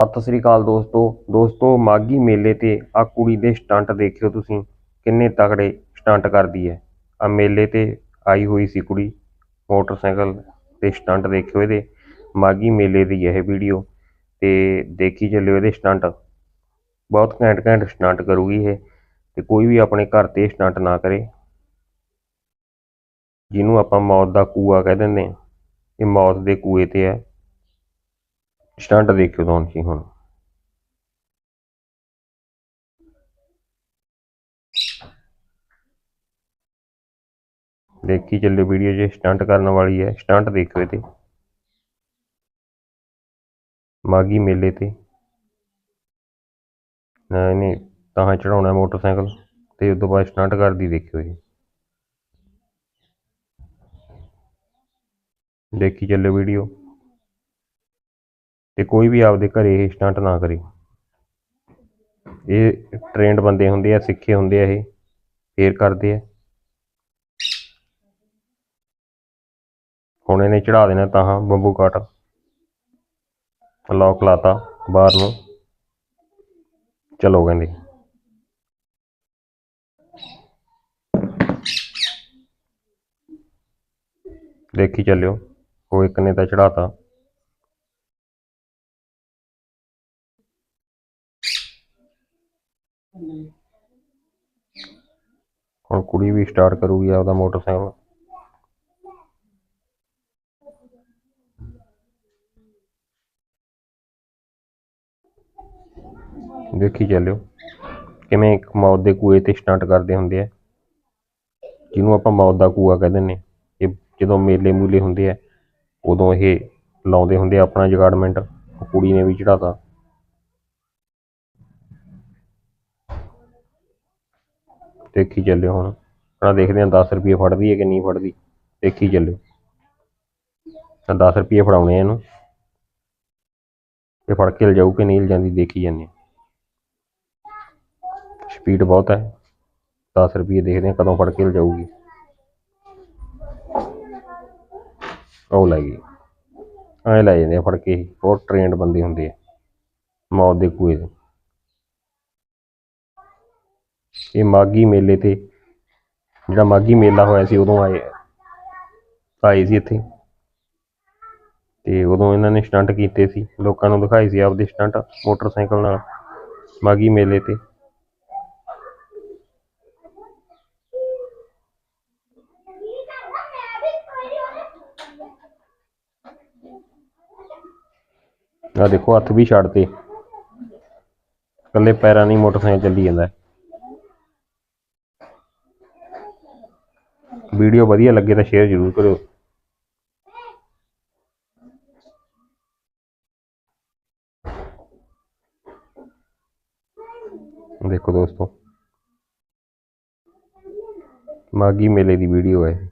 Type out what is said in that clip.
ਸਤਿ ਸ੍ਰੀ ਅਕਾਲ ਦੋਸਤੋ। ਦੋਸਤੋ, ਮਾਘੀ ਮੇਲੇ ਤੇ ਆ ਕੁੜੀ ਦੇ ਸਟੰਟ ਦੇਖਿਓ ਤੁਸੀਂ। ਕਿੰਨੇ ਤਕੜੇ ਸਟੰਟ ਕਰਦੀ ਹੈ ਆ ਮੇਲੇ ਤੇ ਆਈ ਹੋਈ ਸੀ ਕੁੜੀ, ਮੋਟਰਸਾਈਕਲ ਤੇ ਸਟੰਟ ਦੇਖਿਓ ਇਹਦੇ। ਮਾਘੀ ਮੇਲੇ ਦੀ ਇਹ ਵੀਡੀਓ ਤੇ ਦੇਖੀ ਚੱਲਿਓ ਇਹਦੇ ਸਟੰਟ। ਬਹੁਤ ਘੈਂਟ ਘੈਂਟ ਸਟੰਟ ਕਰੂਗੀ ਇਹ ਤੇ ਕੋਈ ਵੀ ਆਪਣੇ ਘਰ ਤੇ ਸਟੰਟ ਨਾ ਕਰੇ। ਜਿਹਨੂੰ ਆਪਾਂ ਮੌਤ ਦਾ ਕੂਆ ਕਹਿ ਦਿੰਦੇ ਹਾਂ ਇਹ ਮੌਤ ਦੇ ਕੂਏ ਤੇ ਹੈ ਸਟੰਟ ਦੇਖਿਓ ਤੁਸੀਂ ਹੁਣ ਦੇਖੀ ਚੱਲਿਓ ਵੀਡੀਓ ਜੇ ਸਟੰਟ ਕਰਨ ਵਾਲੀ ਹੈ, ਸਟੰਟ ਦੇਖਿਓ ਇਹਦੇ। ਮਾਗੀ ਮੇਲੇ ਤੇ। ਨਾ ਇਹਨੇ ਤਾਂ ਚੜਾਉਣਾ ਮੋਟਰਸਾਈਕਲ ਤੇ ਉਸ ਤੋਂ ਬਾਅਦ ਸਟੰਟ ਕਰਦੀ ਦੇਖਿਓ ਜੀ। ਦੇਖੀ ਚੱਲਿਓ ਵੀਡੀਓ। ਤੇ ਕੋਈ ਵੀ ਆਪਦੇ ਘਰੇ ਇਹ ਸਟੰਟ ਨਾ ਕਰੇ। ਇਹ ਟ੍ਰੇਨਡ ਬੰਦੇ ਹੁੰਦੇ ਆ, ਸਿੱਖੇ ਹੁੰਦੇ ਆ ਇਹ, ਫੇਰ ਕਰਦੇ ਆ। ਹੁਣ ਇਹਨੇ ਚੜਾ ਦੇਣਾ ਤਾਂ ਬੰਬੂ ਕਾਟ ਲੌਕ ਲਾਤਾ ਬਾਹਰ ਨੂੰ। ਚਲੋ ਕਹਿੰਦੇ। ਦੇਖੀ ਚੱਲਿਓ, ਉਹ ਇੱਕ ਨੇ ਤਾਂ ਚੜਾਤਾ ਹੁਣ ਕੁੜੀ ਵੀ ਸਟਾਰਟ ਕਰੂਗੀ ਆਪਦਾ ਮੋਟਰਸਾਈਕਲ। ਦੇਖੀ ਚੱਲਿਓ, ਕਿਵੇਂ ਇੱਕ ਮੌਤ ਦੇ ਕੂਏ ਤੇ ਸਟੰਟ ਕਰਦੇ ਹੁੰਦੇ ਆ। ਜਿਹਨੂੰ ਆਪਾਂ ਮੌਤ ਦਾ ਕੂਆ ਕਹਿ ਦਿੰਦੇ ਇਹ ਜਦੋਂ ਮੇਲੇ ਮੂਲੇ ਹੁੰਦੇ ਆ, ਉਦੋਂ ਇਹ ਲਾਉਂਦੇ ਹੁੰਦੇ ਆ ਆਪਣਾ ਜਗਾੜਮੈਂਟ। ਕੁੜੀ ਨੇ ਵੀ ਚੜਾਤਾ ਦੇਖੀ ਚੱਲਿਓ ਹੁਣ। ਆਪਣਾ ਦੇਖਦੇ ਹਾਂ 10 ਰੁਪਏ ਫੜਦੀ ਹੈ ਕਿ ਨਹੀਂ ਫੜਦੀ। ਦੇਖੀ ਚੱਲਿਓ। ਤਾਂ 10 ਰੁਪਏ ਫੜਾਉਣੇ ਆ ਇਹਨੂੰ। ਇਹ ਫੜ ਕੇ ਲਿਜਾਊ ਕਿ ਨਹੀਂ ਲਿਜਾਂਦੀ, ਦੇਖੀ ਜਾਂਦੇ ਸਪੀਡ ਬਹੁਤ ਹੈ। 10 ਰੁਪਏ ਦੇਖਦੇ ਹਾਂ ਕਦੋਂ ਫੜ ਕੇ ਲਿਜਾਊਗੀ। ਉਹ ਲੈ ਗਈ। ਐਂ ਲੈ ਜਾਂਦੇ ਆ ਫੜ ਕੇ ਬਹੁਤ ਟ੍ਰੇਨਡ ਬੰਦੇ ਹੁੰਦੇ ਆ। ਮੌਤ ਦੇ ਕੂਏ ਦੇ। ਇਹ ਮਾਗੀ ਮੇਲੇ ਤੇ, ਜਿਹੜਾ ਮਾਗੀ ਮੇਲਾ ਹੋਇਆ ਸੀ ਉਦੋਂ ਆਏ ਆਏ ਸੀ ਇੱਥੇ। ਤੇ ਉਦੋਂ ਇਹਨਾਂ ਨੇ ਸਟੰਟ ਕੀਤੇ ਸੀ, ਲੋਕਾਂ ਨੂੰ ਦਿਖਾਈ ਸੀ ਆਪਦੇ ਸਟੰਟ ਮੋਟਰਸਾਈਕਲ ਨਾਲ ਮਾਗੀ ਮੇਲੇ ਤੇ। ਆ ਦੇਖੋ, ਹੱਥ ਵੀ ਛੱਡਤੇ। ਇਕੱਲੇ ਪੈਰਾਂ ਨਹੀਂ ਮੋਟਰਸਾਈਕਲ ਚੱਲੀ ਜਾਂਦਾ। ਵੀਡੀਓ ਵਧੀਆ ਲੱਗੇ ਤਾਂ ਸ਼ੇਅਰ ਜ਼ਰੂਰ ਕਰਿਓ। ਦੇਖੋ ਦੋਸਤੋ ਮਾਗੀ ਮੇਲੇ ਦੀ ਵੀਡੀਓ ਹੈ।